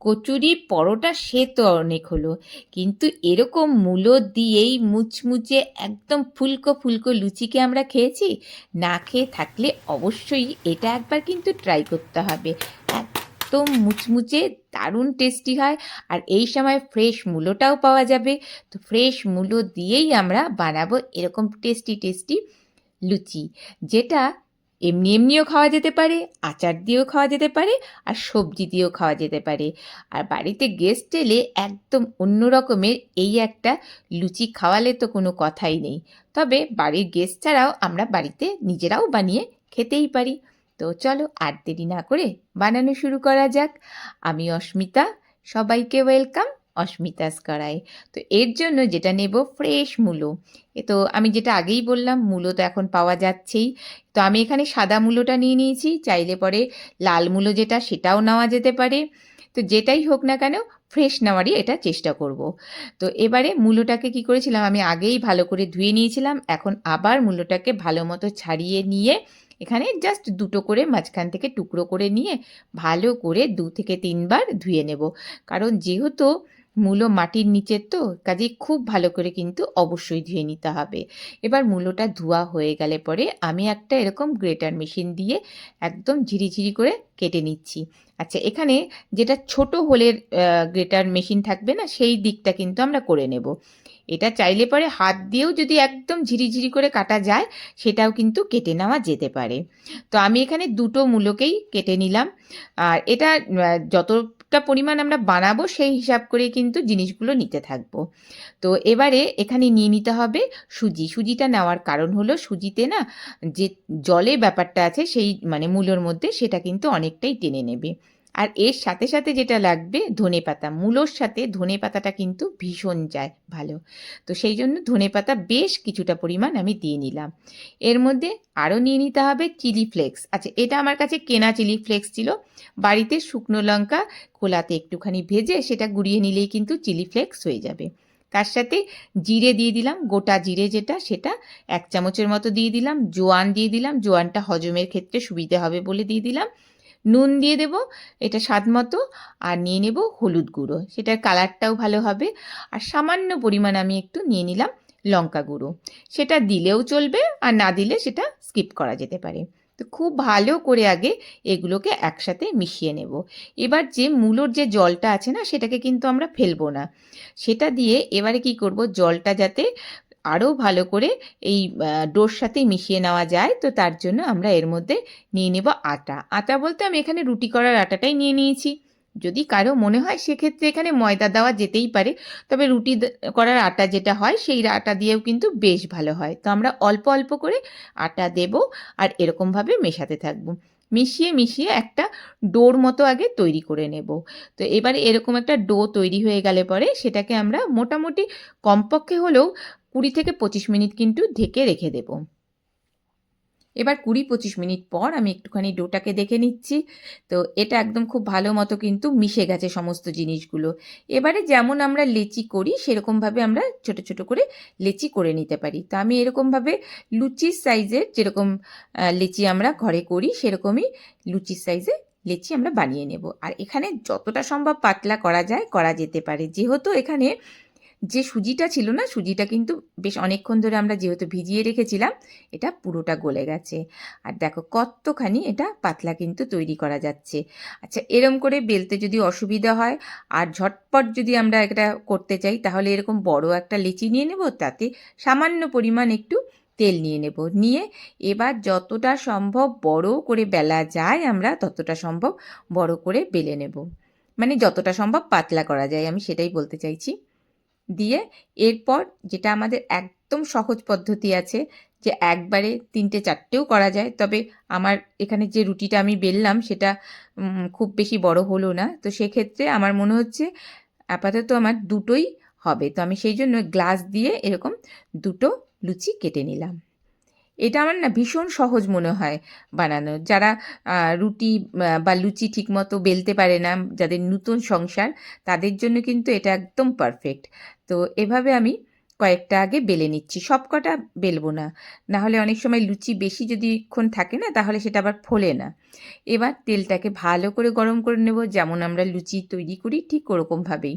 কচুরি পরোটা সে তো অনেক হলো। কিন্তু এরকম মূলো দিয়েই মুচমুচে একদম ফুলকো ফুলকো লুচিকে আমরা খেয়েছি, না খেয়ে থাকলে অবশ্যই এটা একবার কিন্তু ট্রাই করতে হবে। একদম মুচমুচে দারুণ টেস্টি হয় আর এই সময় ফ্রেশ মূলোটাও পাওয়া যাবে। তো ফ্রেশ মূলো দিয়েই আমরা বানাবো এরকম টেস্টি টেস্টি লুচি, যেটা এমনি এমনিও খাওয়া যেতে পারে, আচার দিয়েও খাওয়া যেতে পারে, আর সবজি দিয়েও খাওয়া যেতে পারে। আর বাড়িতে গেস্ট এলে একদম অন্য রকমের এই একটা লুচি খাওয়ালে তো কোনো কথাই নেই। তবে বাড়ির গেস্ট ছাড়াও আমরা বাড়িতে নিজেরাও বানিয়ে খেতেই পারি। তো চলো আর দেরি না করে বানানো শুরু করা যাক। আমি অস্মিতা, সবাইকে ওয়েলকাম অস্মিতাস করায় তো এর জন্য যেটা নেব ফ্রেশ মূলো। তো আমি যেটা আগেই বললাম, মূলো তো এখন পাওয়া যাচ্ছেই। তো আমি এখানে সাদা মূলোটা নিয়ে নিয়েছি, চাইলে পরে লাল মূলো যেটা সেটাও নেওয়া যেতে পারে। তো যেটাই হোক না কেন, ফ্রেশ নেওয়ারই এটা চেষ্টা করব। তো এবারে মূলোটাকে কি করেছিলাম, আমি আগেই ভালো করে ধুয়ে নিয়েছিলাম, এখন আবার মূলোটাকে ভালো মতো ছাড়িয়ে নিয়ে এখানে জাস্ট দুটো করে মাঝখান থেকে টুকরো করে নিয়ে ভালো করে দু থেকে তিনবার ধুয়ে নেব। কারণ যেহেতু মূলো মাটির নিচের তো কাজেই খুব ভালো করে কিন্তু অবশ্যই ধুয়ে নিতে হবে। এবার মূলোটা ধোয়া হয়ে গেলে পরে আমি একটা এরকম গ্রেটার মেশিন দিয়ে একদম ঝিরিঝিরি করে কেটে নিচ্ছি। আচ্ছা এখানে যেটা ছোট হোলের গ্রেটার মেশিন থাকবে না সেই দিকটা কিন্তু আমরা করে নেব। এটা চাইলে পরে হাত দিয়েও যদি একদম ঝিরিঝিরি করে কাটা যায় সেটাও কিন্তু কেটে নেওয়া যেতে পারে। তো আমি এখানে দুটো মূলকেই কেটে নিলাম। আর এটা আহ, যতটা পরিমাণ আমরা বানাবো, সেই হিসাব করে কিন্তু জিনিসগুলো নিতে থাকব। তো এবারে এখানে নিয়ে নিতে হবে সুজি। সুজিটা নেওয়ার কারণ হলো সুজিতে না যে জলে ব্যাপারটা আছে, সেই মানে মূলোর মধ্যে সেটা কিন্তু অনেকটাই টেনে নেবে। আর এর সাথে সাথে যেটা লাগবে ধনে পাতা। মূলোর সাথে ধনে পাতাটা কিন্তু ভীষণ যায় ভালো। তো সেই জন্য ধনে পাতা বেশ কিছুটা পরিমাণ আমি দিয়ে নিলাম। এর মধ্যে আরও নিয়ে নিতে হবে চিলি ফ্লেক্স। আচ্ছা এটা আমার কাছে কেনা চিলি ফ্লেক্স ছিল। বাড়িতে শুকনো লঙ্কা খোলাতে একটুখানি ভেজে সেটা গুঁড়িয়ে নিলেই কিন্তু চিলি ফ্লেক্স হয়ে যাবে। তার সাথে জিরে দিয়ে দিলাম, গোটা জিরে যেটা সেটা এক চামচের মতো দিয়ে দিলাম, জোয়ান দিয়ে দিলাম, জোয়ানটা হজমের ক্ষেত্রে সুবিধে হবে বলে দিয়ে দিলাম। নুন দিয়ে দেব, এটা স্বাদ মতো, আর নিয়ে নেব হলুদ গুঁড়ো। সেটার কালারটাও ভালো হবে। আর সামান্য পরিমাণ আমি একটু নিয়ে নিলাম লঙ্কা গুঁড়ো। সেটা দিলেও চলবে, আর না দিলে সেটা স্কিপ করা যেতে পারে। তো খুব ভালো করে আগে এগুলোকে একসাথে মিশিয়ে নেব। এবার যে মূলোর যে জলটা আছে না, সেটাকে কিন্তু আমরা ফেলব না। সেটা দিয়ে এবারে কি করব, জলটা যাতে আরও ভালো করে এই ডোর সাথে মিশিয়ে নেওয়া যায়। তো তার জন্য আমরা এর মধ্যে নিয়ে নেব আটা। আটা বলতে আমি এখানে রুটি করার আটাটাই নিয়ে নিয়েছি। যদি কারও মনে হয় সেক্ষেত্রে এখানে ময়দা দেওয়া যেতেই পারে। তবে রুটি করার আটা যেটা হয় সেই আটা দিয়েও কিন্তু বেশ ভালো হয়। তো আমরা অল্প অল্প করে আটা দেব আর এরকমভাবে মেশাতে থাকব। মিশিয়ে মিশিয়ে একটা ডোর মতো আগে তৈরি করে নেব। তো এবারে এরকম একটা ডো তৈরি হয়ে গেলে পরে সেটাকে আমরা মোটামুটি কমপক্ষে হলেও কুড়ি থেকে পঁচিশ মিনিট কিন্তু ঢেকে রেখে দেব। এবার কুড়ি পঁচিশ মিনিট পর আমি একটুখানি ডোটাকে দেখে নিচ্ছি। তো এটা একদম খুব ভালো মতো কিন্তু মিশে গেছে সমস্ত জিনিসগুলো। এবারে যেমন আমরা লেচি করি, সেরকমভাবে আমরা ছোট ছোট করে লেচি করে নিতে পারি। তো আমি এরকমভাবে লুচির সাইজের যেরকম লেচি আমরা ঘরে করি, সেরকমই লুচির সাইজে লেচি আমরা বানিয়ে নেব। আর এখানে যতটা সম্ভব পাতলা করা যায়, করা যেতে পারে। যেহেতু এখানে যে সুজিটা ছিল না, সুজিটা কিন্তু বেশ অনেকক্ষণ ধরে আমরা যেহেতু ভিজিয়ে রেখেছিলাম, এটা পুরোটা গলে গেছে। আর দেখো কতখানি এটা পাতলা কিন্তু তৈরি করা যাচ্ছে। আচ্ছা এরম করে বেলতে যদি অসুবিধা হয় আর ঝটপট যদি আমরা এটা করতে চাই, তাহলে এরকম বড় একটা লেচি নিয়ে নেব, তাতে সামান্য পরিমাণ একটু তেল নিয়ে নেব। নিয়ে এবার যতটা সম্ভব বড় করে বেলা যায় আমরা, ততটা সম্ভব বড় করে বেলে নেব। মানে যতটা সম্ভব পাতলা করা যায়, আমি সেটাই বলতে চাইছি। দিয়ে এরপর যেটা আমাদের একদম সহজ পদ্ধতি আছে যে একবারে তিনটে চারটেও করা যায়। তবে আমার এখানে যে রুটিটা আমি বেললাম সেটা খুব বেশি বড় হলো না। তো সেক্ষেত্রে আমার মনে হচ্ছে আপাতত আমার দুটোই হবে। তো আমি সেই জন্য গ্লাস দিয়ে এরকম দুটো লুচি কেটে নিলাম। এটা আমার না ভীষণ সহজ মনে হয় বানানো। যারা রুটি বা লুচি ঠিকমতো বেলতে পারে না, যাদের নতুন সংসার, তাদের জন্য কিন্তু এটা একদম পারফেক্ট তো এভাবে আমি কয়েকটা আগে বেলে নিচ্ছি। সব কটা বেলবো না। না হলে অনেক সময় লুচি বেশি যদিক্ষণ থাকে না, তাহলে সেটা আবার ফোলে না। এবার তেলটাকে ভালো করে গরম করে নেব। যেমন আমরা লুচি তৈরি করি ঠিক ওরকমভাবেই।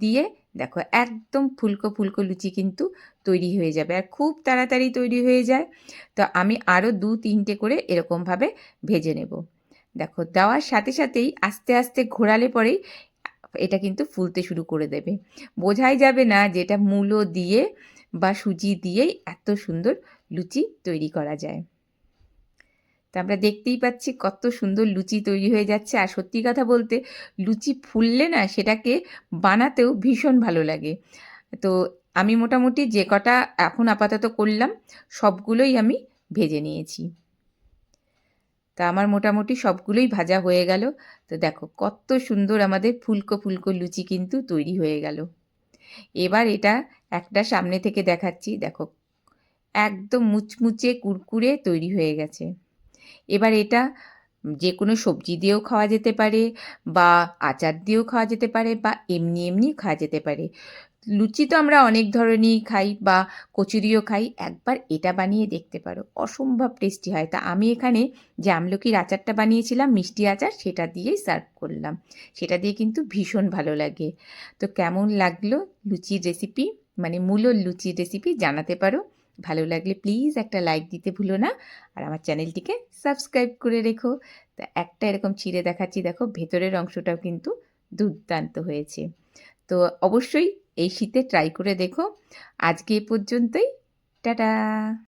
দিয়ে দেখো একদম ফুলকো ফুলকো লুচি কিন্তু তৈরি হয়ে যাবে আর খুব তাড়াতাড়ি তৈরি হয়ে যায়। তো আমি আরও দু তিনটে করে এরকমভাবে ভেজে নেব। দেখো দেওয়ার সাথে সাথেই আস্তে আস্তে ঘোরালে পরেই এটা কিন্তু ফুলতে শুরু করে দেবে। বোঝাই যাবে না যে এটা মূলো দিয়ে বা সুজি দিয়েই এত সুন্দর লুচি তৈরি করা যায়। তা আমরা দেখতেই পাচ্ছি কত সুন্দর লুচি তৈরি হয়ে যাচ্ছে। আর সত্যি কথা বলতে লুচি ফুললে না সেটাকে বানাতেও ভীষণ ভালো লাগে। তো আমি মোটামুটি যে কটা এখন আপাতত করলাম, সবগুলোই আমি ভেজে নিয়েছি। তা আমার মোটামুটি সবগুলোই ভাজা হয়ে গেল। তো দেখো কত সুন্দর আমাদের ফুলকো ফুলকো লুচি কিন্তু তৈরি হয়ে গেল। এবার এটা একটা সামনে থেকে দেখাচ্ছি। দেখো, একদম মুচমুচে কুরকুরে তৈরি হয়ে গেছে। এবার এটা যে কোনো সবজি দিয়েও খাওয়া যেতে পারে বা আচার দিয়েও খাওয়া যেতে পারে বা এমনি এমনি খাওয়া যেতে পারে। লুচি তো আমরা অনেক ধরনেরই খাই বা কচুরিও খাই, একবার এটা বানিয়ে দেখতে পারো, অসম্ভব টেস্টি হয়। তা আমি এখানে যে আমলকির আচারটা বানিয়েছিলাম, মিষ্টি আচার, সেটা দিয়েই সার্ভ করলাম। সেটা দিয়ে কিন্তু ভীষণ ভালো লাগে। তো কেমন লাগল লুচির রেসিপি মানে মূল লুচির রেসিপি জানাতে পারো। ভালো লাগলে প্লিজ একটা লাইক দিতে ভুলো না। আর আমার চ্যানেলটিকে সাবস্ক্রাইব করে রেখো। তা একটা এরকম ছিঁড়ে দেখাচ্ছি, দেখো ভেতরের অংশটাও কিন্তু দুর্দান্ত হয়েছে। তো অবশ্যই এই শীতে ট্রাই করে দেখো। আজকে এ পর্যন্তই। টাটা!